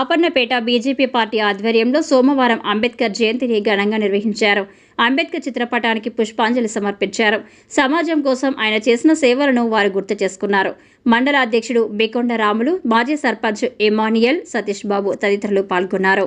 Papannapet BJP party ఆధ్వర్యంలో సోమవారం అంబేద్కర్ జయంతిని ఘనంగా నిర్వహించారు. అంబేద్కర్ చిత్రపటానికి పుష్పాంజలి సమర్పించారు. సమాజం కోసం ఆయన చేసిన సేవలను వారు గుర్తు చేసుకున్నారు. మండల అధ్యక్షుడు బికొండ రాములు మాజీ సర్పంచ్ ఎమానియల్ సతీష్ బాబు తదితరులు పాల్గొన్నారు.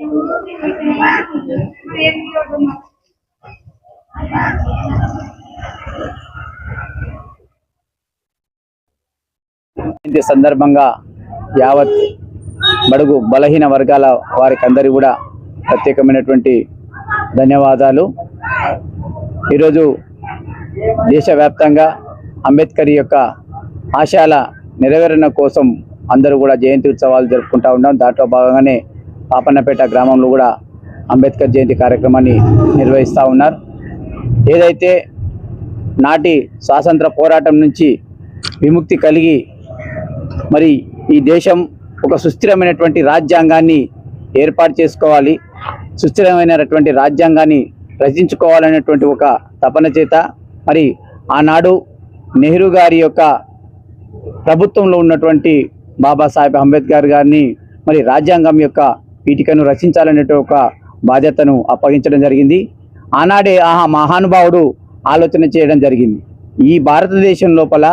జయంతి సందర్భంగా యావత్ బడుగు బలహీన వర్గాల వారికి అందరి కూడా ప్రత్యేకమైనటువంటి ధన్యవాదాలు. ఈరోజు దేశవ్యాప్తంగా అంబేద్కర్ యొక్క ఆశయాల నెరవేరణ కోసం అందరూ కూడా జయంతి ఉత్సవాలు జరుపుకుంటా ఉన్నాం. దాంట్లో భాగంగానే పాపన్నపేట గ్రామంలో కూడా అంబేద్కర్ జయంతి కార్యక్రమాన్ని నిర్వహిస్తూ ఉన్నారు. ఏదైతే నాటి స్వాతంత్ర పోరాటం నుంచి విముక్తి కలిగి మరి ఈ దేశం ఒక సుస్థిరమైనటువంటి రాజ్యాంగాన్ని ఏర్పాటు చేసుకోవాలి సుస్థిరమైనటువంటి రాజ్యాంగాన్ని రచించుకోవాలనేటువంటి ఒక తపన చేత మరి ఆనాడు నెహ్రూ గారి యొక్క ప్రభుత్వంలో ఉన్నటువంటి బాబాసాహెబ్ అంబేద్కర్ గారిని మరి రాజ్యాంగం యొక్క పీఠికను రచించాలనే ఒక బాధ్యతను అప్పగించడం జరిగింది. ఆనాడే ఆ మహానుభావుడు ఆలోచన చేయడం జరిగింది. ఈ భారతదేశం లోపల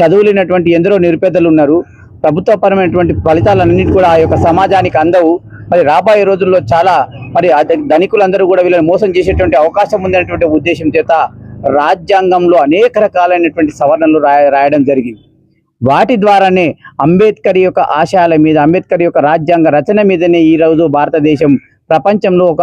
చదువులేనటువంటి ఎందరో నిరుపేదలు ఉన్నారు. ప్రభుత్వపరమైనటువంటి ఫలితాలన్నిటి కూడా ఆ యొక్క సమాజానికి అందవు. మరి రాబోయే రోజుల్లో చాలా మరి ధనికులందరూ కూడా వీళ్ళని మోసం చేసేటువంటి అవకాశం ఉందనేటువంటి ఉద్దేశం చేత రాజ్యాంగంలో అనేక రకాలైనటువంటి సవరణలు రాయ రాయడం జరిగింది. వాటి ద్వారానే అంబేద్కర్ యొక్క ఆశయాల మీద అంబేద్కర్ యొక్క రాజ్యాంగ రచన మీదనే ఈ రోజు భారతదేశం ప్రపంచంలో ఒక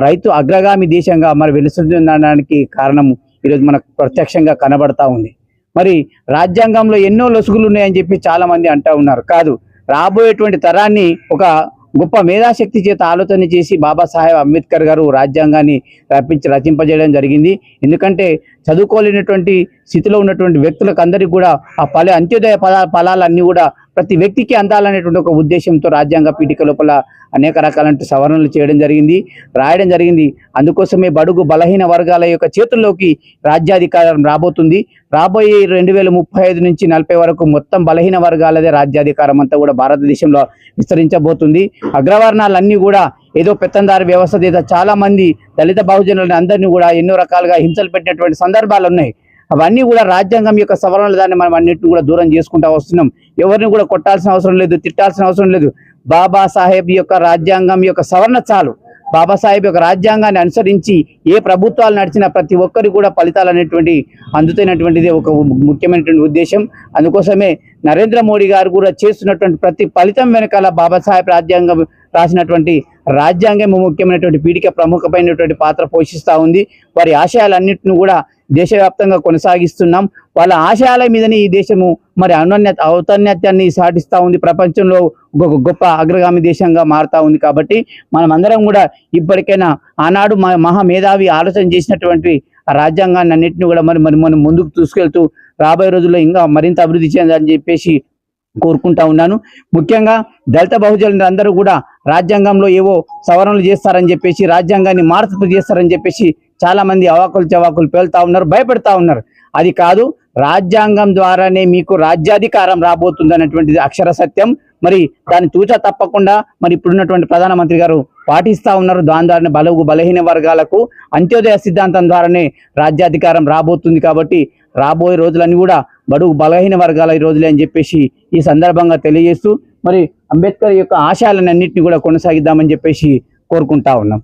రైతు అగ్రగామి దేశంగా మరి వెలుస్తుందనడానికి కారణం ఈరోజు మనకు ప్రత్యక్షంగా కనబడతా ఉంది. మరి రాజ్యాంగంలో ఎన్నో లొసుగులు ఉన్నాయని చెప్పి చాలామంది అంటూ ఉన్నారు. కాదు రాబోయేటువంటి తరాన్ని ఒక గొప్ప మేధాశక్తి చేత ఆలోచన చేసి బాబాసాహెబ్ అంబేద్కర్ గారు రాజ్యాంగాన్ని రప్పించి రచింపజేయడం జరిగింది. ఎందుకంటే చదువుకోలేనటువంటి స్థితిలో ఉన్నటువంటి వ్యక్తులకు అందరికీ కూడా ఆ పలే అంత్యోదయ ఫలా ఫలాలన్నీ కూడా ప్రతి వ్యక్తికి అందాలనేటువంటి ఒక ఉద్దేశంతో రాజ్యాంగ పీఠిక లోపల అనేక రకాలైన సవరణలు చేయడం జరిగింది రాయడం జరిగింది. అందుకోసమే బడుగు బలహీన వర్గాల యొక్క చేతుల్లోకి రాజ్యాధికారం రాబోతుంది. రాబోయే రెండు వేల ముప్పై ఐదు నుంచి నలభై వరకు మొత్తం బలహీన వర్గాలదే రాజ్యాధికారం అంతా కూడా భారతదేశంలో విస్తరించబోతుంది. అగ్రవర్ణాలన్నీ కూడా ఏదో పెత్తందారి వ్యవస్థ చేత చాలా మంది దళిత బహుజనులని అందరినీ కూడా ఎన్నో రకాలుగా హింసలు పెట్టినటువంటి సందర్భాలు ఉన్నాయి అవన్నీ కూడా రాజ్యాంగం యొక్క సవరణల దాన్ని మనం అన్నింటిని కూడా దూరం చేసుకుంటా వస్తున్నాం. ఎవరిని కూడా కొట్టాల్సిన అవసరం లేదు తిట్టాల్సిన అవసరం లేదు. బాబా సాహెబ్ యొక్క రాజ్యాంగం యొక్క సవరణ చాలు. బాబాసాహెబ్ యొక్క రాజ్యాంగాన్ని అనుసరించి ఏ ప్రభుత్వాలు నడిచినా ప్రతి ఒక్కరికి కూడా ఫలితాలు అనేటువంటి అందుతున్నటువంటిది ఒక ముఖ్యమైనటువంటి ఉద్దేశం. అందుకోసమే నరేంద్ర మోడీ గారు కూడా చేస్తున్నటువంటి ప్రతి ఫలితం వెనకాల బాబాసాహెబ్ రాజ్యాంగం రాసినటువంటి రాజ్యాంగం ముఖ్యమైనటువంటి పీడిక ప్రముఖమైనటువంటి పాత్ర పోషిస్తూ ఉంది. వారి ఆశయాలన్నింటిని కూడా దేశవ్యాప్తంగా కొనసాగిస్తున్నాం. వాళ్ళ ఆశయాల మీదనే ఈ దేశము మరి అనన్యత ఔతన్యత్యాన్ని సాటిస్తూ ఉంది. ప్రపంచంలో ఒక గొప్ప అగ్రగామి దేశంగా మారుతూ ఉంది కాబట్టి మనం అందరం కూడా ఇప్పటికైనా ఆనాడు మా మహా మేధావి ఆలోచన చేసినటువంటి ఆ రాజ్యాంగాన్ని అన్నింటిని కూడా మరి మరి మనం ముందుకు తీసుకెళ్తూ రాబోయే రోజుల్లో ఇంకా మరింత అభివృద్ధి చెందాలని చెప్పేసి కోరుకుంటా ఉన్నాను. ముఖ్యంగా దళిత బహుజనులు అందరూ కూడా రాజ్యాంగంలో ఏవో సవరణలు చేస్తారని చెప్పేసి రాజ్యాంగాన్ని మార్పు చేస్తారని చెప్పేసి చాలా మంది అవాకులు చవాకులు పేలుతా ఉన్నారు భయపడతా ఉన్నారు. అది కాదు రాజ్యాంగం ద్వారానే మీకు రాజ్యాధికారం రాబోతుంది అన్నటువంటిది అక్షర సత్యం. మరి దాని తూచా తప్పకుండా మరి ఇప్పుడున్నటువంటి ప్రధానమంత్రి గారు పాటిస్తా ఉన్నారు. దాని ద్వారా బలవు బలహీన వర్గాలకు అంత్యోదయ సిద్ధాంతం ద్వారానే రాజ్యాధికారం రాబోతుంది కాబట్టి రాబోయే రోజులన్నీ కూడా బడుగు బలహీన వర్గాల ఈ రోజులే అని చెప్పేసి ఈ సందర్భంగా తెలియజేస్తూ మరి అంబేద్కర్ యొక్క ఆశయాలన్నింటినీ కూడా కొనసాగిద్దామని చెప్పేసి కోరుకుంటా ఉన్నాం.